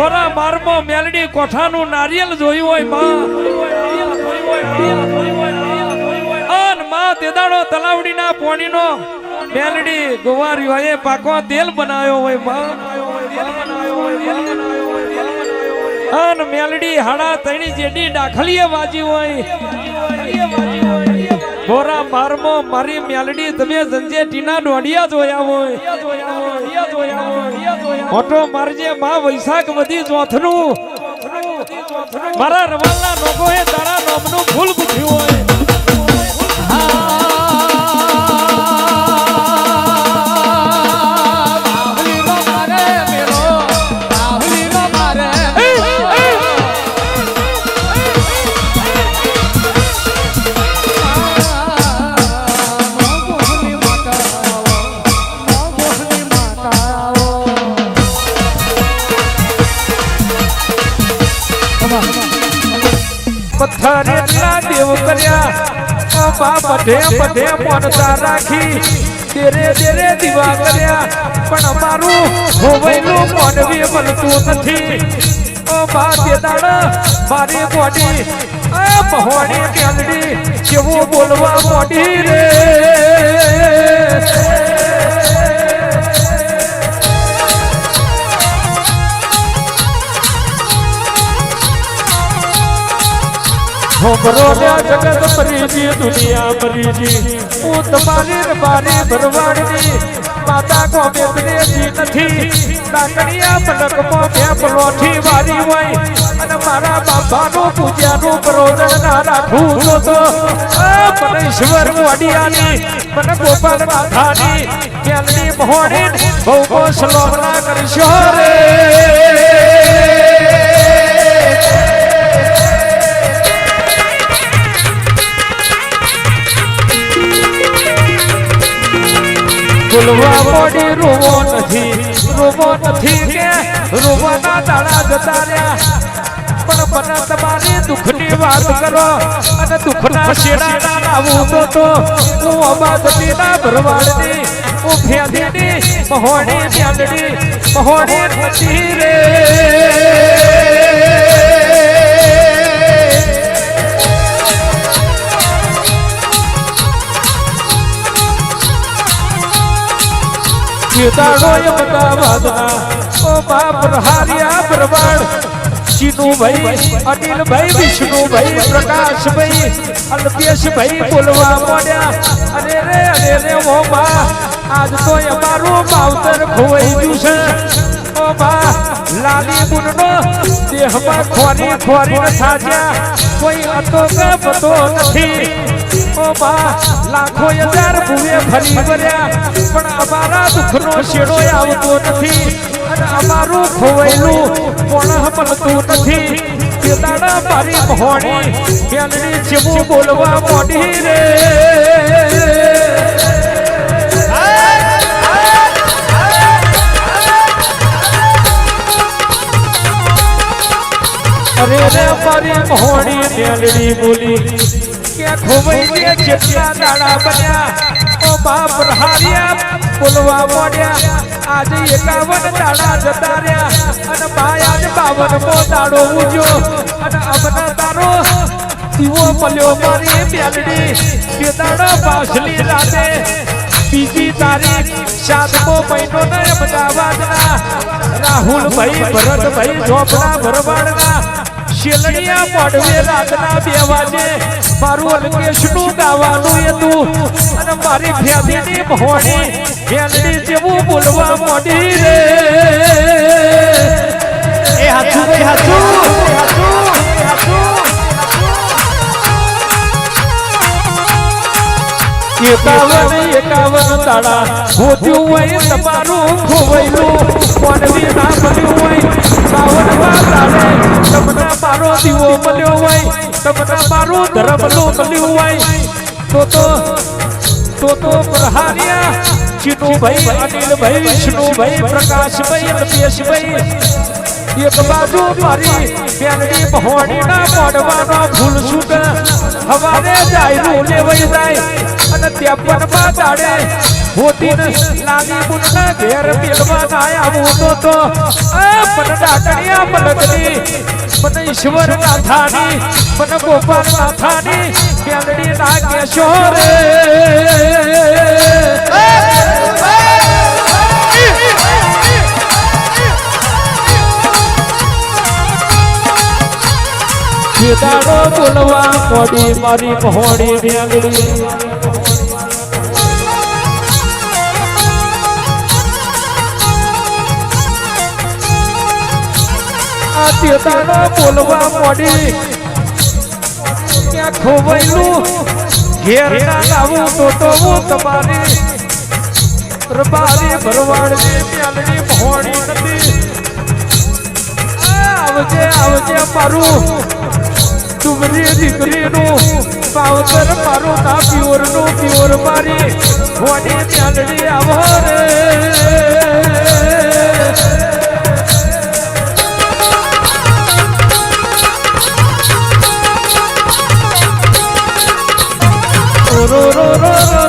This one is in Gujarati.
ખોરા મારમો મેલડી કોઠાનું નારિયેલ જોયું હોયમાં. અનમાં તેદાડો તલાવડીના પોણીનો મેલડી ગુવાર્યો એ પાકો તેલ બનાવ્યો હોયમાં. અન મેલડી હાડા તણી જેડી દાખલીએ વાજી હોય. ગોરા મારમો મારી મેલડી તમે સંજે ટીના ડોડિયા જોયા હોય. મોટો મારજે માં વૈશાખ વધી ચોથનું. મારા રવાલના લોકો એ તારા નોમનું ફૂલ પૂછ્યું હોય. બધે બધે મોનતા રાખી. તેરે તેરે દીવા કર્યા, પણ અમારું હોવૈલું મોનવી મળતું નથી. ઓ બા દાડ મારી બોડી આ પહોણી કેલડી કેવું બોલવા મોડી રે. લ્યા જગત પરીજી દુનિયા પરીજી હું તમારી મારી ભરવાડની માતા ગોમેદને જી નથી. કાકડિયા પલકમાં બે પલોઠી વારી હોય. અને મારા બાપાનું પૂજ્યાનું પ્રયોજન ના રાખું તો તો. પરેશ્વર મોડિયાની મને ગોપાલ માથાની કેલની મોહણી બહુ બહુ સલોમના કરશો રે. જતા રહ્યા પણ મને તમારી દુઃખની વાત કરો અને દુઃખના શેડા લાવું તો તો હું અબાદતી ના ભરવાડની, હું ફેદીની મહોણી મ્યાલડી મહોણી નથી રે. ચેતાડો એ વાદના ઓ બાપ પ્રવાણ ચીનુભાઈ અનિલભાઈ વિષ્ણુભાઈ પ્રકાશભાઈ અલ્પેશભાઈ બોલવા મળ્યા અરે રે અરે રે, ઓ બા, આજ તો અમારું માવતર ખોવાઈ ગયું છે. ઓ બા, લાલી બુનનો દેહમાં ખોરી ખોરી સાજ્યા કોઈ અતો કે પતો નથી. ઓ બા લાખો હજાર ભૂવે ફરી વર્યા પણ અમારા દુઃખનો શેડો આવતો નથી. અને અમારું ખોવાયેલું કોણ મળતું નથી. તે દાડા મારી મહોણી બેલની જેવું બોલવા મોડી રે. અરે રે મારી મહોણી બેલડી બોલી મોડ્યા. આજે એકાવન દાડા જતા રહ્યા. અને બાય આજ બાવન મો દાડો ઉજ્યો. અને અમને તારો દીવો મળ્યો મારી બેલડી તે દાડા પાછલી રાતે. બીજી તારીખ સાતમો મહિનો ને અમદાવાદના. રાહુલભાઈ, ભરતભાઈ ઝોપડા ભરવાડના. શેલણિયા પડવે, રાતના બે વાજે મારું અલ્કેશનું ગાવાનું હતું. અને મારી ફેદીની ભોણી ફેલડી જેવું બોલવા મોડી રે. એ હાચું ભાઈ હાચું એકાવન એકાવન તાળા ભોજ્યું હોય, તમારું ખોવાયેલું. મોડવી ના મળ્યું હોય બાવનમાં તાળે તમને મારો દીવો મળ્યો હોય તમને મારું ધર્મનું મળ્યું હોય તો તો તો તો પ્રહાર્યા ચીનુભાઈ અનિલભાઈ વિષ્ણુભાઈ પ્રકાશભાઈ અલ્પેશભાઈ એક બાજુ મારી બેનડી મહોણીના મોઢવાનો ભૂલ છૂટ, હવારે જાયરું લેવાઈ જાય અને ત્યાં માં દાડે હોતીને લાગી મુન્ના ઘેર મેળવા ના આવું તો મને ડાકણિયા મલકની મને ઈશ્વર નાથાની, મને ગોપાલ નાથાની બેનડી ના દાડો બોલવા મોડી મારી પહોળી મેલડી આ તે દાડો બોલવા મોડી ક્યાં ખોવાયેલું ઘેર તો હું તમારી. રબારી ભરવાડની નથી. આવજે આવજે મારું. ડુંગરી દીકરીનું પાવતર મારું પ્યોર નો પ્યોર મારી હોની ચાલડી આવો રે, રો રો રો.